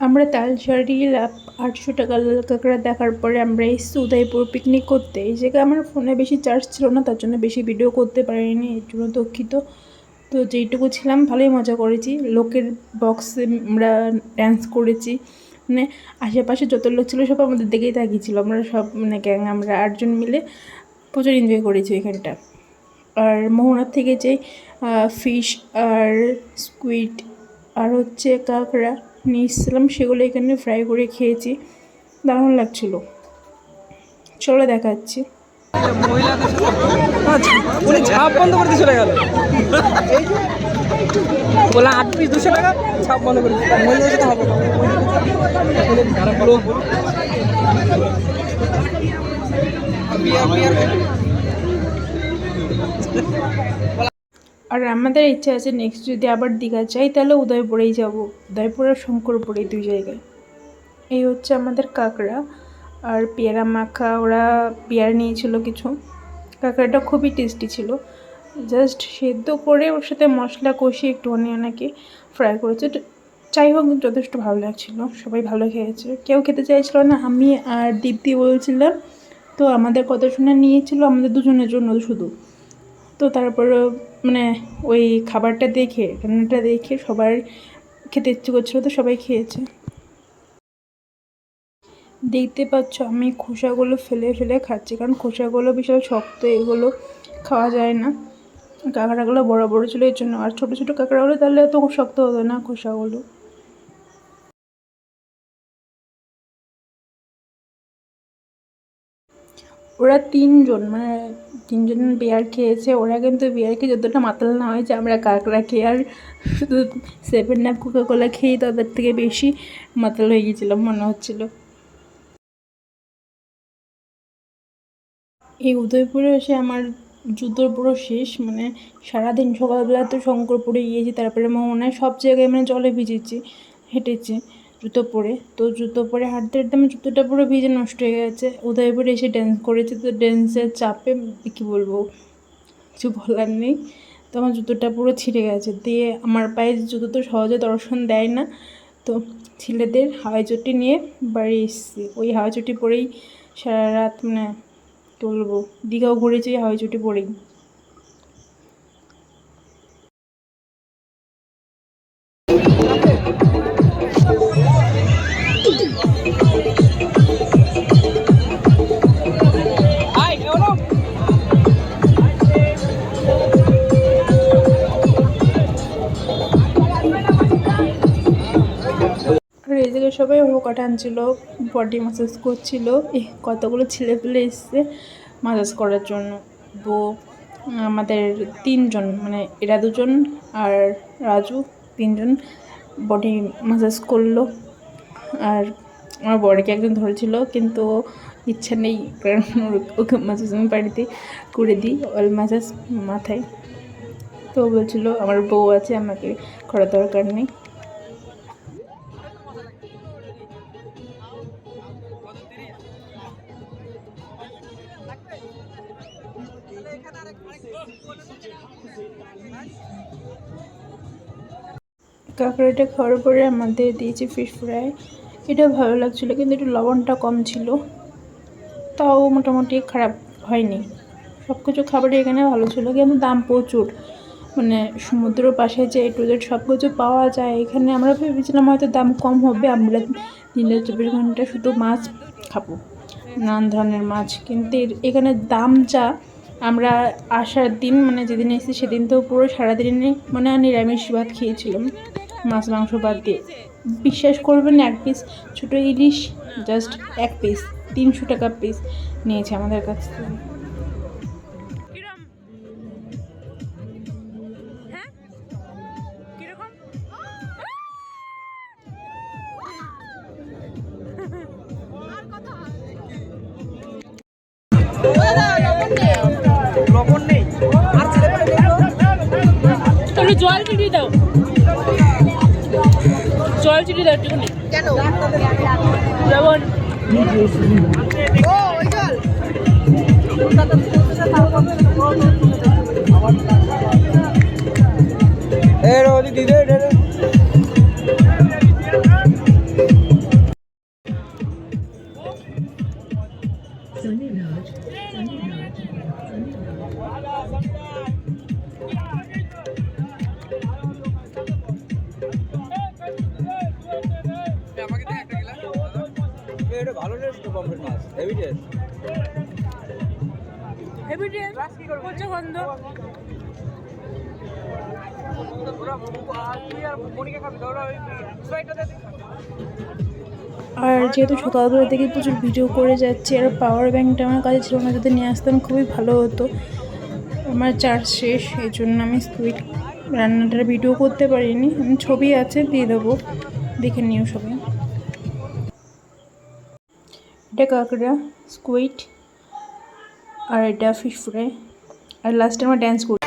আমরা তালসারি আটশো টাকা লাল কাঁকড়া দেখার পরে আমরা এসেছি উদয়পুর পিকনিক করতে, এই জায়গায় আমার ফোনে বেশি চার্জ ছিল না, তার জন্য বেশি ভিডিও করতে পারিনি, এর জন্য দুঃখিত। তো যেইটুকু ছিলাম, ভালোই মজা করেছি। লোকের বক্সে আমরা ড্যান্স করেছি। মানে আশেপাশে যত লোক ছিল, সব আমাদের দিকেই তাকিয়েছিল। আমরা সব মানে গ্যাং আমরা আটজন মিলে প্রচুর এনজয় করেছি এখানটা আর মোহনার থেকে যে ফিশ আর স্কুইড আর হচ্ছে কাঁকড়া নিয়ে এসেছিলাম সেগুলো এখানে ফ্রাই করে খেয়েছি। দারুণ লাগছিল। চলে দেখাচ্ছি। বন্ধ করে চলে ছাপ বন্ধ করে। মহিলাদের। আর আমাদের ইচ্ছা আছে নেক্সট যদি আবার দীঘা যাই, তাহলে উদয়পুরেই যাব। উদয়পুর আর শঙ্করপুর এই দুই জায়গায়। এই হচ্ছে আমাদের কাঁকড়া আর পেয়ারা মাখা, ওরা পেয়ারা নিয়েছিল কিছু। কাঁকড়াটা খুবই টেস্টি ছিল। জাস্ট সেদ্ধ করে ওর সাথে মশলা কষিয়ে একটু অনেকে ফ্রাই করেছে। যাই হোক, যথেষ্ট ভালো লাগছিল। সবাই ভালো খেয়েছে। কেউ খেতে চাইছিল না, আমি আর দীপ্তি বলছিলাম। তো আমাদের কথা শুনে নিয়েছিল, আমাদের দুজনের জন্য শুধু। তো তারপরে মানে ওই খাবারটা দেখে, রান্নাটা দেখে সবার খেতে ইচ্ছে করছিল তো সবাই খেয়েছে। দেখতে পাচ্ছ আমি খোসাগুলো ফেলে ফেলে খাচ্ছি, কারণ খোসাগুলো বিশাল শক্ত, এগুলো খাওয়া যায় না। কাঁকড়াগুলো বড় বড় ছিল, এর জন্য। আর ছোটো ছোটো কাঁকড়াগুলো তাহলে এত শক্ত হতো না খোসাগুলো। ওরা তিনজন মানে তিনজন বিয়ার খেয়েছে। ওরা কিন্তু বিয়ার খেয়ে যতটা মাতাল না হয়েছে, আমরা কাঁকড়া খেয়ে আর শুধু সেভেন আপ কোকা কোলা খেয়েই তাদের থেকে বেশি মাতাল হয়ে গেছিলাম, মনে হচ্ছিল। এই উদয়পুরে এসে আমার জুতোর পুরো শেষ মানে সারাদিন সকালবেলা তো শঙ্করপুরে গিয়েছি, তারপরে মোহনায় সব জায়গায় মানে জলে ভিজেছি, হেঁটেছি। জুতো পরে। তো জুতো পরে, হাঁটতে হাঁটতে আমার জুতোটা পুরো ভিজে নষ্ট হয়ে গেছে। উদয়পুরে এসে ড্যান্স করেছি। তো ড্যান্সের চাপে কী বলব, কিছু বলার নেই। তো আমার জুতোটা পুরো ছিঁড়ে গেছে। দিয়ে আমার পায়ে জুতো তো সহজে দর্শন দেয় না। তো ছেলেদের হাওয়াই চটি নিয়ে বাড়ি এসেছি। ওই হাওয়াই চটি পরেই সারা রাত মানে কী দীঘাও ঘুরেছি, হাওয়াই চটি পরেই। এই সবাই হোকা টানছিল বডি ম্যাসাজ করছিল। এ কতগুলো ছেলে পেলে এসছে ম্যাসাজ করার জন্য। তো, আমাদের তিনজন মানে এরা দুজন আর রাজু তিনজন বডি ম্যাসাজ করল। আর আমার বডিকে একজন ধরেছিল, কিন্তু ইচ্ছা নেই ওকে ম্যাসাজ আমি বাড়িতে করে দিই অয়েল ম্যাসাজ মাথায়। তো বলছিল, আমার বউ আছে, আমাকে করার দরকার নেই। কাঁকড়াটা খাওয়ার পরে আমাদের দিয়েছে ফিশ ফ্রাই এটা ভালো লাগছিল কিন্তু একটু লবণটা কম ছিল। তাও মোটামুটি খারাপ হয়নি। সব কিছু খাবারই এখানে ভালো ছিল, কিন্তু দাম প্রচুর। মানে সমুদ্র পাশে যে টু জেড সব কিছু পাওয়া যায়, এখানে আমরা ভেবেছিলাম হয়তো দাম কম হবে, আমরা দিনে চব্বিশ ঘণ্টা শুধু মাছ খাব, নানান ধরনের মাছ। কিন্তু এখানে দাম যা আমরা আসার দিন মানে যেদিন এসেছি সেদিন তো পুরো সারাদিনে মানে নিরামিষ ভাত খেয়েছিলাম, মাছ, মাংস বাদ দিয়ে। বিশ্বাস করবেন এক পিস ছোটো ইলিশ জাস্ট এক পিস তিনশো টাকা পিস নিয়েছে আমাদের কাছ থেকে। লবণ চিটিয়ে দাও একটুখানি কেন? যেমন ও ওই জল। ভালো টেস্ট তো পমফ্রেট মাছ। Heavy taste. হেভি টেস্ট হচ্ছে গন্ধ। আর যেহেতু সকালবেলা থেকে প্রচুর ভিডিও করে যাচ্ছি আর পাওয়ার ব্যাঙ্কটা আমার কাছে ছিল না যদি নিয়ে আসতাম খুবই ভালো হতো। আমার চার্জ শেষ এই জন্য আমি স্কুইড রান্নাটার ভিডিও করতে পারিনি। আমি ছবি আছে দিয়ে দেবো। দেখে নিও সবাই। এটা কাঁকড়া স্কুইড আর এটা ফিশ ফ্রাই আর লাস্টে আমরা ড্যান্স করি।